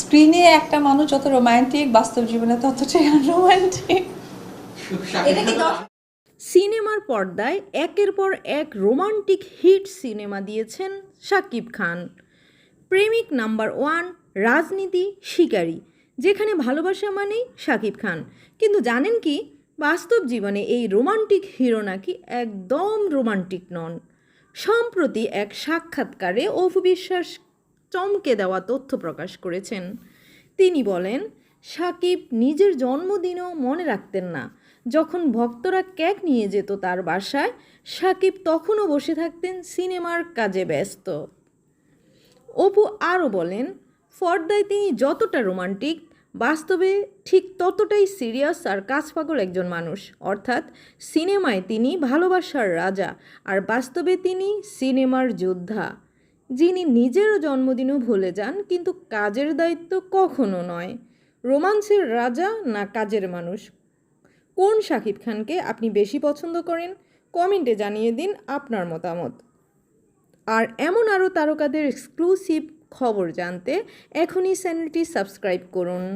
স্ক্রিনে একটা মানুষ যত রোমান্টিক বাস্তব জীবনে ততটাই রোমান্টিক এটা কি সিনেমার পর্দায় একের পর এক রোমান্টিক হিট সিনেমা দিয়েছেন শাকিব খান। প্রেমিক নাম্বার ওয়ান রাজনীতি শিকারী যেখানে ভালোবাসা মানেই শাকিব খান। কিন্তু জানেন কি বাস্তব জীবনে এই রোমান্টিক হিরো নাকি একদম রোমান্টিক নন। সম্প্রতি এক সাক্ষাৎকারে অপু বিশ্বাস চমকে দেওয়া তথ্য প্রকাশ করেছেন। তিনি বলেন, সাকিব নিজের জন্মদিনও মনে রাখতেন না। যখন ভক্তরা কেক নিয়ে যেত তার বাসায়, সাকিব তখনও বসে থাকতেন সিনেমার কাজে ব্যস্ত। অপু আরও বলেন, ফর্দায় তিনি যতটা রোমান্টিক, বাস্তবে ঠিক ততটাই সিরিয়াস আর কাজপাগল একজন মানুষ। অর্থাৎ সিনেমায় তিনি ভালোবাসার রাজা আর বাস্তবে তিনি সিনেমার যোদ্ধা। যিনি নিজের জন্মদিনও ভুলে যান, কিন্তু কাজের দায়িত্ব কখনো নয়। রোমান্সের রাজা না কাজের মানুষ? কোন শাকিব খানকে আপনি বেশি পছন্দ করেন? কমেন্টে জানিয়ে দিন আপনার মতামত। আর এমন আরও তারকাদের এক্সক্লুসিভ খবর জানতে এখনই চ্যানেলটি সাবস্ক্রাইব করুন।